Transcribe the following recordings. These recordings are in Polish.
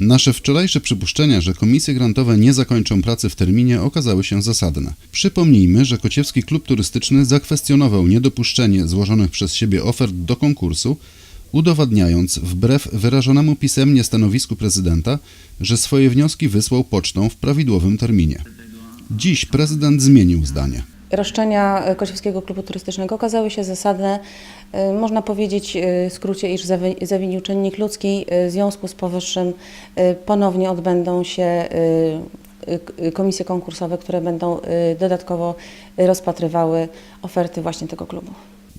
Nasze wczorajsze przypuszczenia, że komisje grantowe nie zakończą pracy w terminie, okazały się zasadne. Przypomnijmy, że Kociewski Klub Turystyczny zakwestionował niedopuszczenie złożonych przez siebie ofert do konkursu, udowadniając wbrew wyrażonemu pisemnie stanowisku prezydenta, że swoje wnioski wysłał pocztą w prawidłowym terminie. Dziś prezydent zmienił zdanie. Roszczenia Kociewskiego Klubu Turystycznego okazały się zasadne. E, Można powiedzieć e, w skrócie, iż zawi- zawinił czynnik ludzki. E, W związku z powyższym ponownie odbędą się komisje konkursowe, które będą dodatkowo rozpatrywały oferty właśnie tego klubu.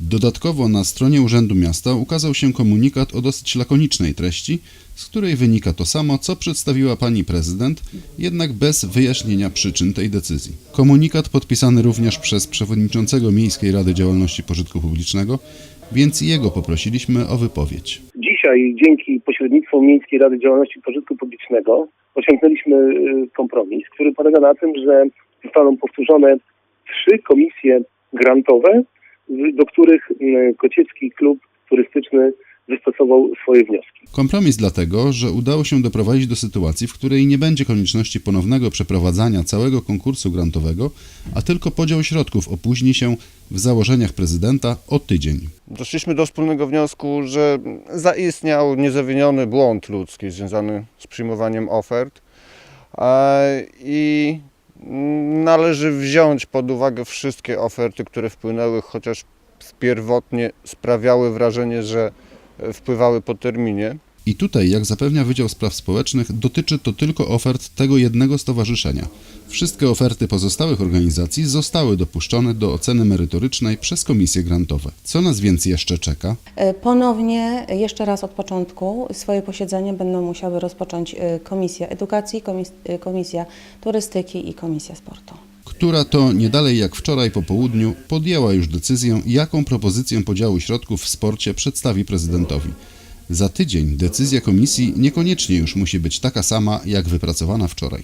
Dodatkowo na stronie Urzędu Miasta ukazał się komunikat o dosyć lakonicznej treści, z której wynika to samo, co przedstawiła pani prezydent, jednak bez wyjaśnienia przyczyn tej decyzji. Komunikat podpisany również przez przewodniczącego Miejskiej Rady Działalności Pożytku Publicznego, więc jego poprosiliśmy o wypowiedź. Dzisiaj dzięki pośrednictwu Miejskiej Rady Działalności Pożytku Publicznego osiągnęliśmy y, kompromis, który polega na tym, że zostaną powtórzone trzy komisje grantowe, do których y, Kociewski Klub Turystyczny wystosował swoje wnioski. Kompromis dlatego, że udało się doprowadzić do sytuacji, w której nie będzie konieczności ponownego przeprowadzania całego konkursu grantowego, a tylko podział środków opóźni się w założeniach prezydenta o tydzień. Doszliśmy do wspólnego wniosku, że zaistniał niezawiniony błąd ludzki związany z przyjmowaniem ofert i należy wziąć pod uwagę wszystkie oferty, które wpłynęły, chociaż pierwotnie sprawiały wrażenie, że e, wpływały po terminie. I tutaj, jak zapewnia Wydział Spraw Społecznych, dotyczy to tylko ofert tego jednego stowarzyszenia. Wszystkie oferty pozostałych organizacji zostały dopuszczone do oceny merytorycznej przez komisje grantowe. Co nas więc jeszcze czeka? E, Ponownie, jeszcze raz od początku, swoje posiedzenie będą musiały rozpocząć e, Komisja Edukacji, komis- e, Komisja Turystyki i Komisja Sportu. która to nie dalej jak wczoraj po południu podjęła już decyzję, jaką propozycję podziału środków w sporcie przedstawi prezydentowi. Za tydzień decyzja komisji niekoniecznie już musi być taka sama, jak wypracowana wczoraj.